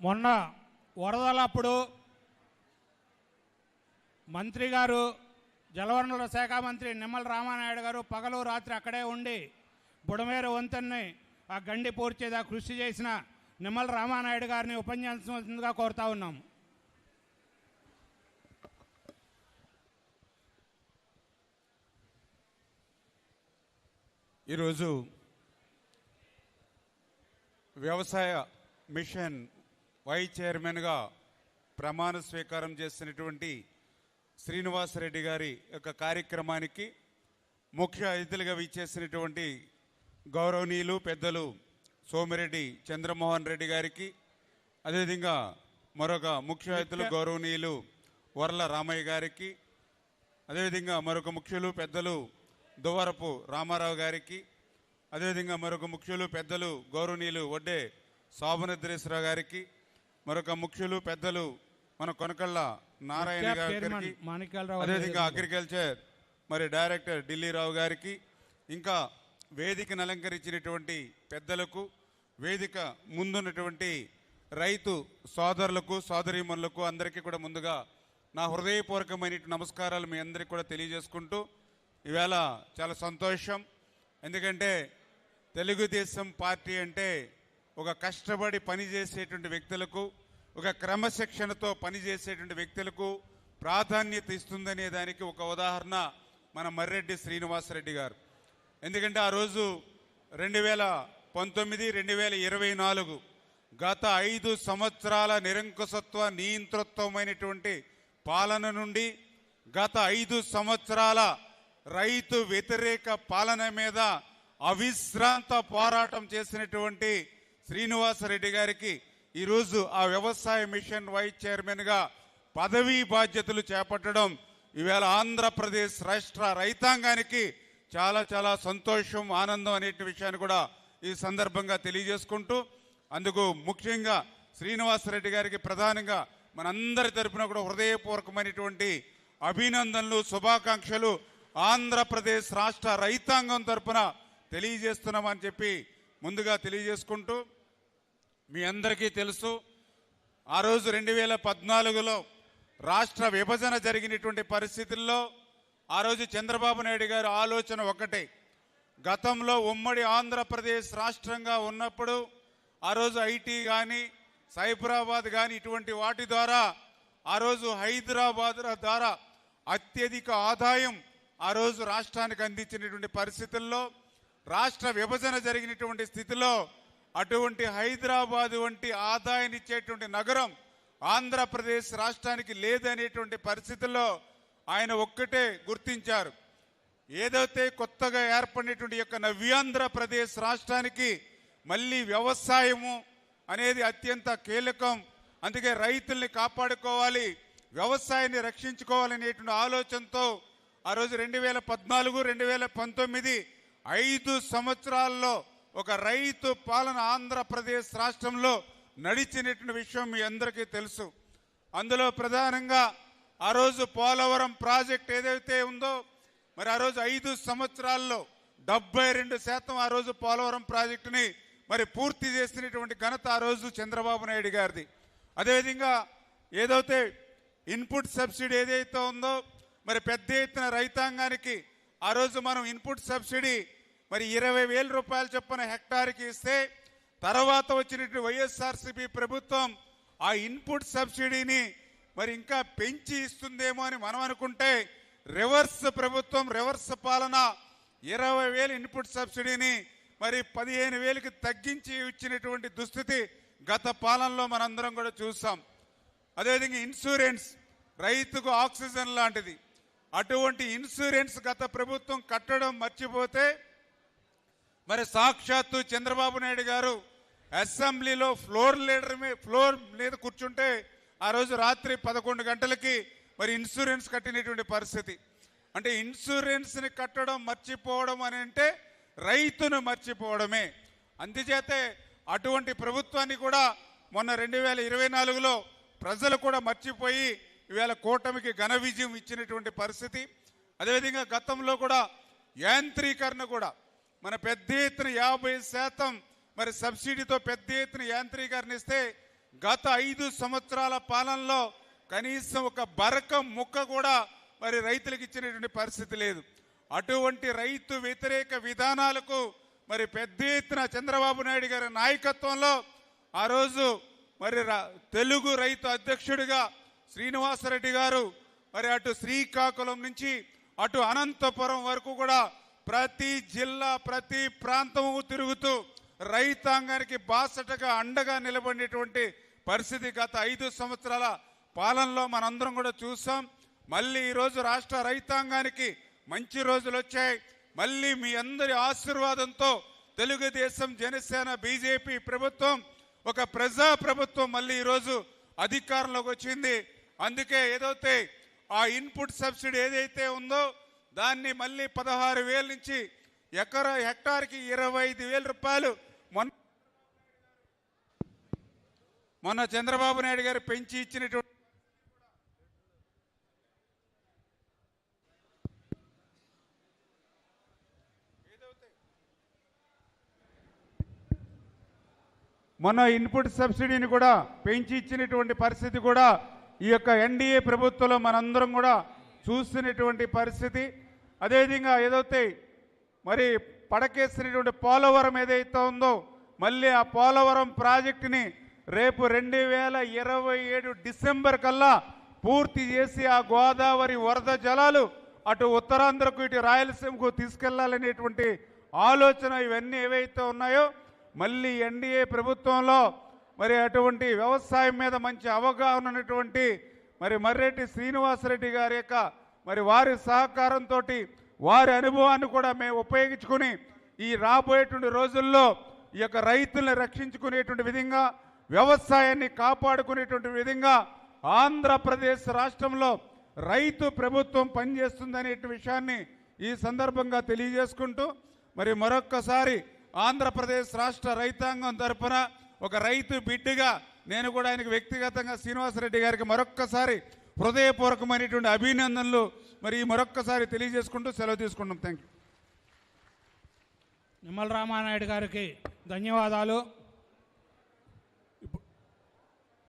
మొన్న వరదలప్పుడు మంత్రి గారు జలవనరుల శాఖ మంత్రి నిమ్మల రామానాయుడు గారు పగలు రాత్రి అక్కడే ఉండి బుడమేరు వంతెన్ని ఆ గండి పూర్చేదా కృషి చేసిన నిమ్మల రామానాయుడు గారిని ఉపన్యాసించవలసిందిగా కోరుతా ఉన్నాము ఈరోజు వ్యవసాయ మిషన్ వైస్ చైర్మన్గా ప్రమాణ స్వీకారం చేసినటువంటి శ్రీనివాసరెడ్డి గారి యొక్క కార్యక్రమానికి ముఖ్య అతిథులుగా విచ్చేసినటువంటి గౌరవనీయులు పెద్దలు సోమిరెడ్డి చంద్రమోహన్ రెడ్డి గారికి అదేవిధంగా మరొక ముఖ్య అతిథులు గౌరవనీయులు వర్ల రామయ్య గారికి అదేవిధంగా మరొక ముఖ్యులు పెద్దలు దువరపు రామారావు గారికి అదేవిధంగా మరొక ముఖ్యులు పెద్దలు గౌరవనీయులు వడ్డే శోభనద్రేశ్వరరావు గారికి మరొక ముఖ్యులు పెద్దలు మన కొనకళ్ళ నారాయణ గారికి అదేవిధంగా అగ్రికల్చర్ మరి డైరెక్టర్ ఢిల్లీరావు గారికి ఇంకా వేదికను అలంకరించినటువంటి పెద్దలకు వేదిక ముందున్నటువంటి రైతు సోదరులకు సోదరీమణులకు అందరికీ కూడా ముందుగా నా హృదయపూర్వకమైన నమస్కారాలు మీ అందరికీ కూడా తెలియజేసుకుంటూ ఈవేళ చాలా సంతోషం. ఎందుకంటే తెలుగుదేశం పార్టీ అంటే ఒక కష్టపడి పనిచేసేటువంటి వ్యక్తులకు ఒక క్రమశిక్షణతో పనిచేసేటువంటి వ్యక్తులకు ప్రాధాన్యత ఇస్తుందనే దానికి ఒక ఉదాహరణ మన మర్రెడ్డి శ్రీనివాసరెడ్డి గారు. ఎందుకంటే ఆ రోజు రెండు వేల పంతొమ్మిది రెండు వేల ఇరవై నాలుగు గత ఐదు సంవత్సరాల నిరంకుశత్వ నియంతృత్వమైనటువంటి పాలన నుండి గత ఐదు సంవత్సరాల రైతు వ్యతిరేక పాలన మీద అవిశ్రాంత పోరాటం చేసినటువంటి శ్రీనివాసరెడ్డి గారికి ఈరోజు ఆ వ్యవసాయ మిషన్ వైస్ చైర్మన్గా పదవీ బాధ్యతలు చేపట్టడం ఈవేళ ఆంధ్రప్రదేశ్ రాష్ట్ర రైతాంగానికి చాలా చాలా సంతోషం ఆనందం అనే విషయాన్ని కూడా ఈ సందర్భంగా తెలియజేసుకుంటూ అందుకు ముఖ్యంగా శ్రీనివాసరెడ్డి గారికి ప్రధానంగా మనందరి తరపున కూడా హృదయపూర్వకమైనటువంటి అభినందనలు శుభాకాంక్షలు ఆంధ్రప్రదేశ్ రాష్ట్ర రైతాంగం తరపున తెలియజేస్తున్నామని చెప్పి ముందుగా తెలియజేసుకుంటూ మీ అందరికీ తెలుసు ఆ రోజు రెండు వేల పద్నాలుగులో రాష్ట్ర విభజన జరిగినటువంటి పరిస్థితుల్లో ఆ రోజు చంద్రబాబు నాయుడు గారి ఆలోచన ఒకటే. గతంలో ఉమ్మడి ఆంధ్రప్రదేశ్ రాష్ట్రంగా ఉన్నప్పుడు ఆ రోజు ఐటీ కానీ సైబరాబాద్ కానీ ఇటువంటి వాటి ద్వారా ఆ రోజు హైదరాబాద్ ద్వారా అత్యధిక ఆదాయం ఆ రోజు రాష్ట్రానికి అందించినటువంటి పరిస్థితుల్లో రాష్ట్ర విభజన జరిగినటువంటి స్థితిలో అటువంటి హైదరాబాద్ వంటి ఆదాయాన్ని ఇచ్చేటువంటి నగరం ఆంధ్రప్రదేశ్ రాష్ట్రానికి లేదనేటువంటి పరిస్థితుల్లో ఆయన ఒక్కటే గుర్తించారు. ఏదైతే కొత్తగా ఏర్పడినటువంటి యొక్క నవ్యాంధ్రప్రదేశ్ రాష్ట్రానికి మళ్ళీ వ్యవసాయము అనేది అత్యంత కీలకం. అందుకే రైతుల్ని కాపాడుకోవాలి వ్యవసాయాన్ని రక్షించుకోవాలనేటువంటి ఆలోచనతో ఆ రోజు రెండు వేల పద్నాలుగు రెండు వేల పంతొమ్మిది ఐదు సంవత్సరాల్లో ఒక రైతు పాలన ఆంధ్రప్రదేశ్ రాష్ట్రంలో నడిచినటువంటి విషయం మీ అందరికీ తెలుసు. అందులో ప్రధానంగా ఆ రోజు పోలవరం ప్రాజెక్ట్ ఏదైతే ఉందో మరి ఆ రోజు ఐదు సంవత్సరాల్లో డెబ్బై రెండు శాతం ఆ రోజు పోలవరం ప్రాజెక్టుని మరి పూర్తి చేసినటువంటి ఘనత ఆ రోజు చంద్రబాబు నాయుడు గారిది. అదేవిధంగా ఏదైతే ఇన్పుట్ సబ్సిడీ ఏదైతే ఉందో మరి పెద్ద ఎత్తున రైతాంగానికి ఆ రోజు మనం ఇన్పుట్ సబ్సిడీ మరి ఇరవై వేల రూపాయల చొప్పున హెక్టార్కి ఇస్తే తర్వాత వచ్చినటువంటి వైఎస్ఆర్సీపీ ప్రభుత్వం ఆ ఇన్పుట్ సబ్సిడీని మరి ఇంకా పెంచి ఇస్తుందేమో అని మనం అనుకుంటే రివర్స్ ప్రభుత్వం రివర్స్ పాలన ఇరవై వేలు ఇన్పుట్ సబ్సిడీని మరి పదిహేను వేలకి తగ్గించి ఇచ్చినటువంటి దుస్థితి గత పాలనలో మనందరం కూడా చూసాం. అదేవిధంగా ఇన్సూరెన్స్ రైతుకు ఆక్సిజన్ లాంటిది. అటువంటి ఇన్సూరెన్స్ గత ప్రభుత్వం కట్టడం మర్చిపోతే మరి సాక్షాత్తు చంద్రబాబు నాయుడు గారు అసెంబ్లీలో ఫ్లోర్ లీడర్ మీ ఫ్లోర్ మీద కూర్చుంటే ఆ రోజు రాత్రి పదకొండు గంటలకి మరి ఇన్సూరెన్స్ కట్టినటువంటి పరిస్థితి. అంటే ఇన్సూరెన్స్ని కట్టడం మర్చిపోవడం అని అంటే రైతును మర్చిపోవడమే. అందుచేతే అటువంటి ప్రభుత్వాన్ని కూడా మొన్న రెండు వేల ఇరవై నాలుగులో ప్రజలు కూడా మర్చిపోయి ఈవేళ కూటమికి ఘన విజయం ఇచ్చినటువంటి పరిస్థితి. అదేవిధంగా గతంలో కూడా యాంత్రీకరణ కూడా మన పెద్ద ఎత్తున యాభై శాతం మరి సబ్సిడీతో పెద్ద ఎత్తున యాంత్రీకరణ ఇస్తే గత ఐదు సంవత్సరాల పాలనలో కనీసం ఒక బరక ముక్క కూడా మరి రైతులకు ఇచ్చినటువంటి పరిస్థితి లేదు. అటువంటి రైతు వ్యతిరేక విధానాలకు మరి పెద్ద ఎత్తున చంద్రబాబు నాయుడు గారి నాయకత్వంలో ఆ రోజు మరి తెలుగు రైతు అధ్యక్షుడిగా శ్రీనివాసరెడ్డి గారు మరి అటు శ్రీకాకుళం నుంచి అటు అనంతపురం వరకు కూడా ప్రతి జిల్లా ప్రతి ప్రాంతము తిరుగుతూ రైతాంగానికి బాసటగా అండగా నిలబడినటువంటి పరిస్థితి గత ఐదు సంవత్సరాల పాలనలో మనందరం కూడా చూసాం. మళ్ళీ ఈరోజు రాష్ట్ర రైతాంగానికి మంచి రోజులు వచ్చాయి. మళ్ళీ మీ అందరి ఆశీర్వాదంతో తెలుగుదేశం జనసేన బీజేపీ ప్రభుత్వం ఒక ప్రజా ప్రభుత్వం మళ్ళీ ఈరోజు అధికారంలోకి వచ్చింది. అందుకే ఏదైతే ఆ ఇన్పుట్ సబ్సిడీ ఏదైతే ఉందో దాన్ని మళ్ళీ పదహారు వేల నుంచి ఎకరా హెక్టార్కి ఇరవై ఐదు వేల రూపాయలు. మొన్న మొన్న చంద్రబాబు నాయుడు గారు పెంచి ఇచ్చినటువంటి మొన్న ఇన్పుట్ సబ్సిడీని కూడా పెంచి ఇచ్చినటువంటి పరిస్థితి కూడా ఈ యొక్క ఎన్డీఏ ప్రభుత్వంలో మనందరం కూడా చూస్తున్నటువంటి పరిస్థితి. అదేవిధంగా ఏదైతే మరి పడకేసినటువంటి పోలవరం ఏదైతే ఉందో మళ్ళీ ఆ పోలవరం ప్రాజెక్టుని రేపు రెండు వేల ఇరవై ఏడు డిసెంబర్ కల్లా పూర్తి చేసి ఆ గోదావరి వరద జలాలు అటు ఉత్తరాంధ్రకు ఇటు రాయలసీమకు తీసుకెళ్ళాలనేటువంటి ఆలోచన ఇవన్నీ ఏవైతే ఉన్నాయో మళ్ళీ ఎన్డీఏ ప్రభుత్వంలో మరి అటువంటి వ్యవసాయం మీద మంచి అవగాహన ఉన్నటువంటి మరి మర్రెడ్డి శ్రీనివాసరెడ్డి గారి యొక్క మరి వారి సహకారంతో వారి అనుభవాన్ని కూడా మేము ఉపయోగించుకుని ఈ రాబోయేటువంటి రోజుల్లో ఈ యొక్క రైతుల్ని రక్షించుకునేటువంటి విధంగా వ్యవసాయాన్ని కాపాడుకునేటువంటి విధంగా ఆంధ్రప్రదేశ్ రాష్ట్రంలో రైతు ప్రభుత్వం పనిచేస్తుందనే విషయాన్ని ఈ సందర్భంగా తెలియజేసుకుంటూ మరి మరొక్కసారి ఆంధ్రప్రదేశ్ రాష్ట్ర రైతాంగం తరపున ఒక రైతు బిడ్డగా నేను కూడా ఆయనకు వ్యక్తిగతంగా శ్రీనివాసరెడ్డి గారికి మరొక్కసారి హృదయపూర్వకమైనటువంటి అభినందనలు మరి ఈ మరొక్కసారి తెలియజేసుకుంటూ సెలవు తీసుకుంటాం థ్యాంక్ యూ నిమ్మల రామానాయుడు గారికి ధన్యవాదాలు.